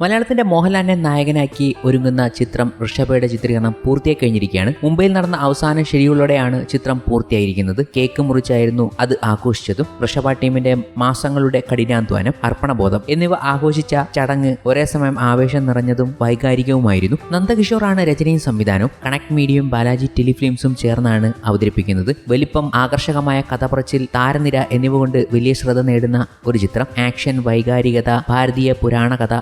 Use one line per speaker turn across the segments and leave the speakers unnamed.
മലയാളത്തിന്റെ മോഹൻലാലിനെ നായകനാക്കി ഒരുങ്ങുന്ന ചിത്രം ഋഷഭയുടെ ചിത്രീകരണം പൂർത്തിയായി കഴിഞ്ഞിരിക്കുകയാണ്. മുംബൈയിൽ നടന്ന അവസാന ഷെഡ്യൂളോടെയാണ് ചിത്രം പൂർത്തിയായിരിക്കുന്നത്. കേക്ക് മുറിച്ചായിരുന്നു അത് ആഘോഷിച്ചതും ഋഷഭ ടീമിന്റെ മാസങ്ങളുടെ കഠിനാധ്വാനം അർപ്പണബോധം എന്നിവ ആഘോഷിച്ച ചടങ്ങ് ഒരേ സമയം ആവേശം നിറഞ്ഞതും വൈകാരികവുമായിരുന്നു. നന്ദകിഷോറാണ് രചനയും സംവിധാനവും. കണക്ട് മീഡിയയും ബാലാജി ടെലിഫിലിംസും ചേർന്നാണ് അവതരിപ്പിക്കുന്നത്. വലിപ്പം ആകർഷകമായ കഥപറച്ചിൽ താരനിര എന്നിവ കൊണ്ട് വലിയ ശ്രദ്ധ നേടുന്ന ഒരു ചിത്രം. ആക്ഷൻ വൈകാരികത ഭാരതീയ പുരാണ കഥ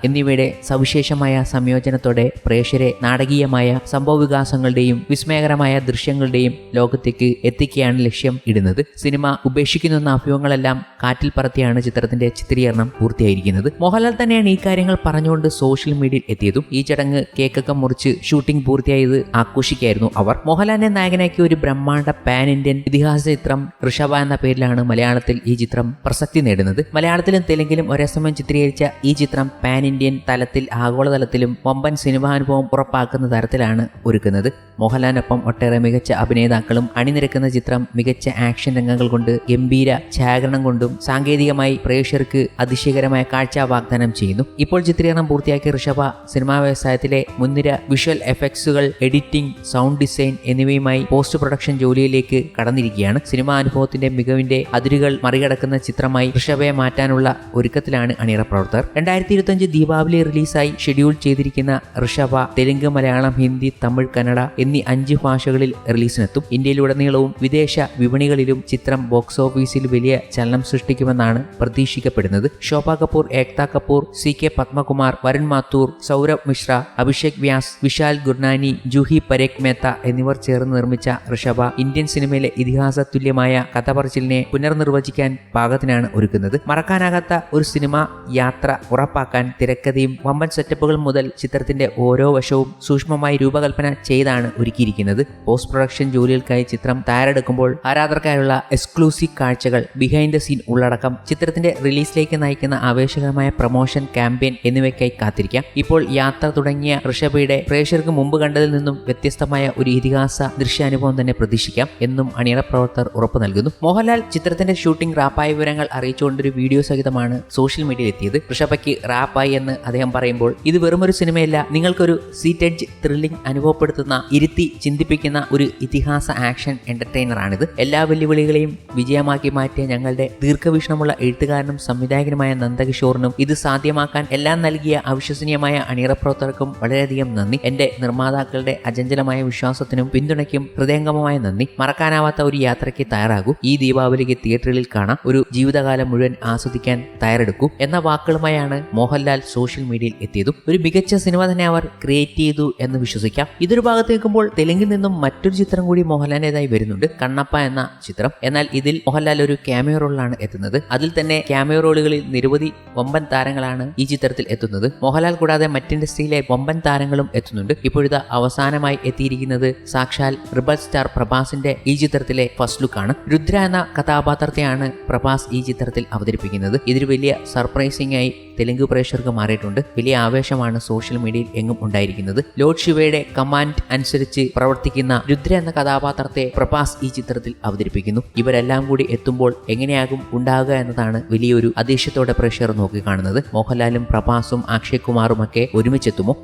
സവിശേഷമായ സംയോജനത്തോടെ പ്രേക്ഷരെ നാടകീയമായ സംഭവവികാസങ്ങളുടെയും വിസ്മയകരമായ ദൃശ്യങ്ങളുടെയും ലോകത്തേക്ക് എത്തിക്കുകയാണ് ലക്ഷ്യം ഇടുന്നത്. സിനിമ ഉപേക്ഷിക്കുന്ന അഭ്യൂഹങ്ങളെല്ലാം കാറ്റിൽ പറത്തിയാണ് ചിത്രത്തിന്റെ ചിത്രീകരണം പൂർത്തിയായിരിക്കുന്നത്. മോഹൻലാൽ തന്നെയാണ് ഈ കാര്യങ്ങൾ പറഞ്ഞുകൊണ്ട് സോഷ്യൽ മീഡിയയിൽ എത്തിയതും. ഈ ചടങ്ങ് കേക്കൊക്കെ മുറിച്ച് ഷൂട്ടിംഗ് പൂർത്തിയായത് ആഘോഷിക്കായിരുന്നു അവർ. മോഹൻലാലിനെ നായകനാക്കിയ ഒരു ബ്രഹ്മാണ്ഡ പാൻ ഇന്ത്യൻ ഇതിഹാസ ചിത്രം ഋഷഭ എന്ന പേരിലാണ് മലയാളത്തിൽ ഈ ചിത്രം പ്രസക്തി നേടുന്നത്. മലയാളത്തിലും തെലുങ്കിലും ഒരേ സമയം ചിത്രീകരിച്ച ഈ ചിത്രം പാൻ ഇന്ത്യൻ തലത്തിൽ ആഗോളതലത്തിലും വമ്പൻ സിനിമാനുഭവം ഉറപ്പാക്കുന്ന തരത്തിലാണ് ഒരുക്കുന്നത്. മോഹൻലാലിനൊപ്പം ഒട്ടേറെ മികച്ച അഭിനേതാക്കളും അണിനിരക്കുന്ന ചിത്രം മികച്ച ആക്ഷൻ രംഗങ്ങൾ കൊണ്ട് ഗംഭീര ഛായാഗ്രഹണം കൊണ്ടും സാങ്കേതികമായി പ്രേക്ഷകർക്ക് അതിശയകരമായ കാഴ്ച വാഗ്ദാനം ചെയ്യുന്നു. ഇപ്പോൾ ചിത്രീകരണം പൂർത്തിയാക്കിയ ഋഷഭ സിനിമാ വ്യവസായത്തിലെ മുൻനിര വിഷ്വൽ എഫക്ട്സുകൾ എഡിറ്റിംഗ് സൗണ്ട് ഡിസൈൻ എന്നിവയുമായി പോസ്റ്റ് പ്രൊഡക്ഷൻ ജോലിയിലേക്ക് കടന്നിരിക്കുകയാണ്. സിനിമാ അനുഭവത്തിന്റെ മികവിന്റെ അതിരുകൾ മറികടക്കുന്ന ചിത്രമായി ഋഷഭയെ മാറ്റാനുള്ള ഒരുക്കത്തിലാണ് അണിയറ പ്രവർത്തകർ. രണ്ടായിരത്തി ഇരുപത്തഞ്ച് ദീപാവലി റിലീസായി ഷെഡ്യൂൾ ചെയ്തിരിക്കുന്ന ഋഷഭ തെലുങ്ക് മലയാളം ഹിന്ദി തമിഴ് കന്നഡ എന്നീ അഞ്ച് ഭാഷകളിൽ റിലീസിനെത്തും. ഇന്ത്യയിലുടനീളവും വിദേശ വിപണികളിലും ചിത്രം ബോക്സ് ഓഫീസിൽ വലിയ ചലനം സൃഷ്ടിക്കുമെന്നാണ് പ്രതീക്ഷിക്കപ്പെടുന്നത്. ശോഭ കപൂർ ഏക്ത കപൂർ സി കെ പത്മകുമാർ വരുൺ മാത്തൂർ സൗരഭ് മിശ്ര അഭിഷേക് വ്യാസ് വിശാൽ ഗുർനാനി ജൂഹി പരേഖ് മേത്ത എന്നിവർ ചേർന്ന് നിർമ്മിച്ച ഋഷഭ ഇന്ത്യൻ സിനിമയിലെ ഇതിഹാസ തുല്യമായ കഥപറച്ചിലിനെ പുനർനിർവചിക്കാൻ പാകത്തിനാണ് ഒരുക്കുന്നത്. മറക്കാനാകാത്ത ഒരു സിനിമ യാത്ര ഉറപ്പാക്കാൻ തിരക്കഥയും വമ്പൻ സെറ്റപ്പുകൾ മുതൽ ചിത്രത്തിന്റെ ഓരോ വശവും സൂക്ഷ്മമായി രൂപകൽപ്പന ചെയ്താണ് ഒരുക്കിയിരിക്കുന്നത്. പോസ്റ്റ് പ്രൊഡക്ഷൻ ജോലികൾക്കായി ചിത്രം തയ്യാറെടുക്കുമ്പോൾ ആരാധകർക്കായുള്ള എക്സ്ക്ലൂസീവ് കാഴ്ചകൾ ബിഹൈൻഡ് ദ സീൻ ഉള്ളടക്കം ചിത്രത്തിന്റെ റിലീസിലേക്ക് നയിക്കുന്ന ആവേശകരമായ പ്രൊമോഷൻ ക്യാമ്പയിൻ എന്നിവയ്ക്കായി കാത്തിരിക്കാം. ഇപ്പോൾ യാത്ര തുടങ്ങിയ ഋഷഭയുടെ പ്രേക്ഷകർക്ക് മുമ്പ് കണ്ടതിൽ നിന്നും വ്യത്യസ്തമായ ഒരു ഇതിഹാസ ദൃശ്യാനുഭവം തന്നെ പ്രതീക്ഷിക്കാം എന്നും അണിയറ പ്രവർത്തകർ ഉറപ്പു നൽകുന്നു. മോഹൻലാൽ ചിത്രത്തിന്റെ ഷൂട്ടിംഗ് റാപ്പായ വിവരങ്ങൾ അറിയിച്ചുകൊണ്ടൊരു വീഡിയോ സഹിതമാണ് സോഷ്യൽ മീഡിയയിൽ എത്തിയത്. ഋഷഭയ്ക്ക് റാപ്പായി എന്ന് അദ്ദേഹം പറയുമ്പോൾ ഇത് വെറുമൊരു സിനിമയല്ല. നിങ്ങൾക്കൊരു സീറ്റഡ്ജ് ത്രില്ലിംഗ് അനുഭവപ്പെടുത്തുന്ന ഇരുത്തി ചിന്തിപ്പിക്കുന്ന ഒരു ഇതിഹാസ ആക്ഷൻ എന്റർടൈനർ ആണിത്. എല്ലാ വെല്ലുവിളികളെയും വിജയമാക്കി മാറ്റിയ ഞങ്ങളുടെ ദീർഘവീക്ഷണമുള്ള എഴുത്തുകാരനും സംവിധായകനുമായ നന്ദകിഷോറിനും ഇത് സാധ്യമാക്കാൻ എല്ലാം നൽകിയ അവിശ്വസനീയമായ അണിയറപ്രവർത്തകർക്കും വളരെയധികം നന്ദി. എന്റെ നിർമ്മാതാക്കളുടെ അചഞ്ചലമായ വിശ്വാസത്തിനും പിന്തുണയ്ക്കും ഹൃദയംഗമമായ നന്ദി. മറക്കാനാവാത്ത ഒരു യാത്രയ്ക്ക് തയ്യാറാകൂ. ഈ ദീപാവലിക്ക് തിയേറ്ററിൽ കാണാം. ഒരു ജീവിതകാലം മുഴുവൻ ആസ്വദിക്കാൻ തയ്യാറെടുക്കൂ. എന്ന വാക്കുകളുമായാണ് മോഹൻലാൽ സോഷ്യൽ മീഡിയയിൽ എത്തിയതും ഒരു മികച്ച സിനിമ തന്നെ അവർ ക്രിയേറ്റ് ചെയ്തു എന്ന് വിശ്വസിക്കാം. ഇതൊരു ഭാഗത്ത് നിൽക്കുമ്പോൾ തെലുങ്കിൽ നിന്നും മറ്റൊരു ചിത്രം കൂടി മോഹൻലാലിന്റെതായി വരുന്നുണ്ട്. കണ്ണപ്പ എന്ന ചിത്രം. എന്നാൽ ഇതിൽ മോഹൻലാൽ ഒരു ക്യാമിയോ റോളിലാണ് എത്തുന്നത്. അതിൽ തന്നെ ക്യാമിയോ റോളുകളിൽ നിരവധി വമ്പൻ താരങ്ങളാണ് ഈ ചിത്രത്തിൽ എത്തുന്നത്. മോഹൻലാൽ കൂടാതെ മറ്റ് ഇൻഡസ്ട്രിയിലെ വമ്പൻ താരങ്ങളും എത്തുന്നുണ്ട്. ഇപ്പോഴത്തെ അവസാനമായി എത്തിയിരിക്കുന്നത് സാക്ഷാൽ റിബൽ സ്റ്റാർ പ്രഭാസിന്റെ ഈ ചിത്രത്തിലെ ഫസ്റ്റ് ലുക്കാണ് രുദ്ര എന്ന കഥാപാത്രത്തെയാണ് പ്രഭാസ് ഈ ചിത്രത്തിൽ അവതരിപ്പിക്കുന്നത്. ഇതൊരു വലിയ സർപ്രൈസിംഗ് ആയി തെലുങ്ക് പ്രേക്ഷകർക്ക് മാറിയിട്ടുണ്ട്. വലിയ ആവേശമാണ് സോഷ്യൽ മീഡിയയിൽ എങ്ങും ഉണ്ടായിരിക്കുന്നത്. ലോഡ് ശിവയുടെ കമാൻഡ് അനുസരിച്ച് പ്രവർത്തിക്കുന്ന രുദ്ര എന്ന കഥാപാത്രത്തെ പ്രഭാസ് ഈ ചിത്രത്തിൽ അവതരിപ്പിക്കുന്നു. ഇവരെല്ലാം കൂടി എത്തുമ്പോൾ എങ്ങനെയാകും ഉണ്ടാകുക എന്നതാണ് വലിയൊരു അതീശത്തോടെ പ്രേക്ഷകർ നോക്കിക്കാണുന്നത്. മോഹൻലാലും പ്രഭാസും അക്ഷയ് കുമാറും ഒക്കെ ഒരുമിച്ചെത്തുമോ?